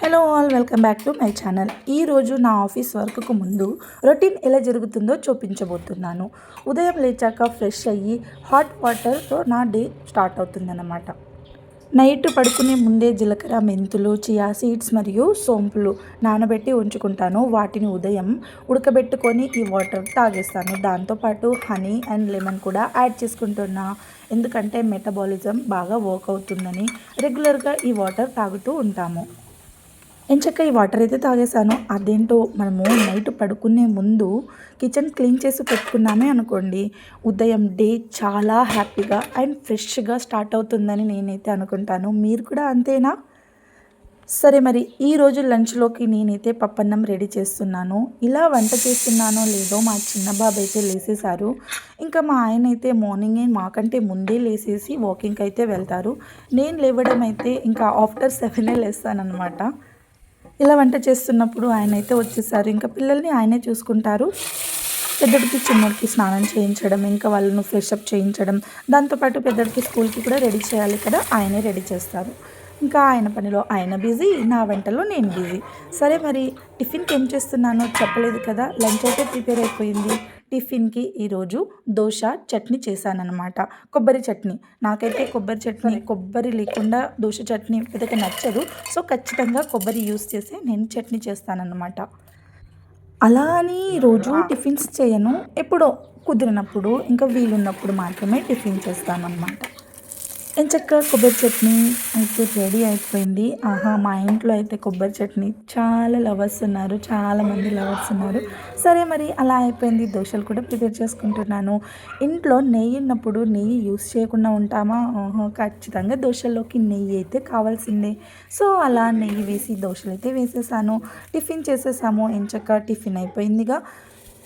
Hello all welcome back to my channel ఈరోజు నా office వర్క్కు ముందు రొటీన్ ఎలా జరుగుతుందో చూపించబోతున్నాను. ఉదయం లేచాక ఫ్రెష్ అయ్యి హాట్ వాటర్తో నా డే స్టార్ట్ అవుతుందన్నమాట. నైట్ పడుకునే ముందే జీలకర్ర మెంతులు చియా సీడ్స్ మరియు సోంపులు నానబెట్టి ఉంచుకుంటాను. వాటిని ఉదయం ఉడకబెట్టుకొని ఈ వాటర్ తాగేస్తాను. దాంతోపాటు హనీ అండ్ లెమన్ కూడా యాడ్ చేసుకుంటున్నా. ఎందుకంటే మెటబాలిజం బాగా వర్క్ అవుతుందని రెగ్యులర్గా ఈ వాటర్ తాగుతూ ఉంటాము. ఎంచక్క ఈ వాటర్ అయితే తాగేశాను. అదేంటో మనము నైట్ పడుకునే ముందు కిచెన్ క్లీన్ చేసి పెట్టుకున్నామే అనుకోండి. ఉదయం డే చాలా హ్యాపీగా అండ్ ఫ్రెష్గా స్టార్ట్ అవుతుందని నేనైతే అనుకుంటాను. మీరు కూడా అంతేనా? సరే మరి ఈరోజు లంచ్లోకి నేనైతే పప్పన్నం రెడీ చేస్తున్నాను. ఇలా వంట చేస్తున్నానో లేదో మా చిన్న బాబు అయితే లేసేశారు. ఇంకా మా ఆయన అయితే మార్నింగే మాకంటే ముందే లేసేసి వాకింగ్కి అయితే వెళ్తారు. నేను లేవడం అయితే ఇంకా ఆఫ్టర్ సెవెనే లేస్తానమాట ఇలా వంట చేస్తున్నప్పుడు ఆయన అయితే వచ్చేసారు. ఇంకా పిల్లల్ని ఆయనే చూసుకుంటారు. పెద్దడికి చిన్నడికి స్నానం చేయించడం ఇంకా వాళ్ళను ఫ్రెష్ అప్ చేయించడం. దాంతోపాటు పెద్దడికి స్కూల్కి కూడా రెడీ చేయాలి కదా ఆయనే రెడీ చేస్తారు. ఇంకా ఆయన పనిలో ఆయన బిజీ నా వంటలో నేను బిజీ. సరే మరి టిఫిన్కి ఏం చేస్తున్నానో చెప్పలేదు కదా లంచ్ అయితే ప్రిపేర్ అయిపోయింది. టిఫిన్కి ఈరోజు దోశ చట్నీ చేశానన్నమాట. కొబ్బరి చట్నీ. నాకైతే కొబ్బరి చట్నీ కొబ్బరి లేకుండా దోశ చట్నీ పెద్దగా నచ్చదు. సో ఖచ్చితంగా కొబ్బరి యూస్ చేసి నేను చట్నీ చేస్తానన్నమాట. అలా అని రోజు టిఫిన్స్ చేయను. ఎప్పుడో కుదిరినప్పుడు ఇంకా వీలున్నప్పుడు మాత్రమే టిఫిన్ చేస్తానన్నమాట. ఎంచక్క కొబ్బరి చట్నీ అయితే రెడీ అయిపోయింది. ఆహా మా ఇంట్లో అయితే కొబ్బరి చట్నీ చాలా లవర్స్ ఉన్నారు చాలామంది లవర్స్ ఉన్నారు. సరే మరి అలా అయిపోయింది. దోశలు కూడా ప్రిపేర్ చేసుకుంటున్నాను. ఇంట్లో నెయ్యి ఉన్నప్పుడు నెయ్యి యూస్ చేయకుండా ఉంటామా? ఖచ్చితంగా దోశల్లోకి నెయ్యి అయితే కావాల్సిందే. సో అలా నెయ్యి వేసి దోశలు అయితే వేసేసాను. టిఫిన్ చేసేసాము. ఎంచక్క టిఫిన్ అయిపోయిందిగా.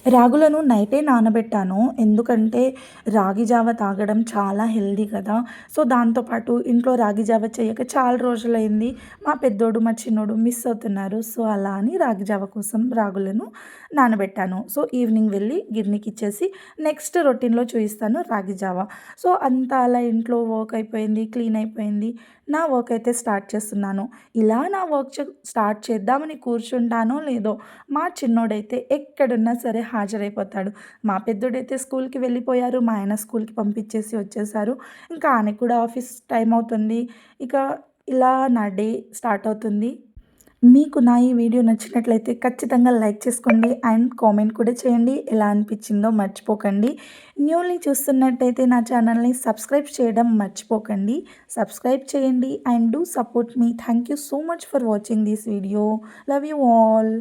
రాగులను నైటే నానబెట్టాను. ఎందుకంటే రాగి జావ తాగడం చాలా హెల్దీ కదా. సో దాంతోపాటు ఇంట్లో రాగి జావ చేయక చాలా రోజులైంది. మా పెద్దోడు మా చిన్నోడు మిస్ అవుతున్నారు. సో అలా అని రాగి జావ కోసం రాగులను నానబెట్టాను. సో ఈవినింగ్ వెళ్ళి గిర్నీకి ఇచ్చేసి నెక్స్ట్ రొటీన్లో చూపిస్తాను రాగి జావ. సో అంతా అలా ఇంట్లో వర్క్ అయిపోయింది క్లీన్ అయిపోయింది. నా వర్క్ అయితే స్టార్ట్ చేస్తున్నాను. ఇలా నా వర్క్ స్టార్ట్ చేద్దామని కూర్చుంటానో లేదో మా చిన్నోడైతే ఎక్కడున్నా సరే హాజరైపోతాడు. మా పెద్దోడైతే స్కూల్కి వెళ్ళిపోయారు మా ఆయన స్కూల్కి పంపించేసి వచ్చేసారు. ఇంకా ఆయనకు కూడా ఆఫీస్ టైం అవుతుంది. ఇక ఇలా నా డే స్టార్ట్ అవుతుంది. మీకు నా ఈ వీడియో నచ్చినట్లయితే ఖచ్చితంగా లైక్ చేసుకోండి అండ్ కామెంట్ కూడా చేయండి. ఎలా అనిపించిందో మర్చిపోకండి. న్యూలీ చూస్తున్నట్టయితే నా ఛానల్ని సబ్స్క్రైబ్ చేయడం మర్చిపోకండి. సబ్స్క్రైబ్ చేయండి and do support me. Thank you so much for watching this video. Love you all.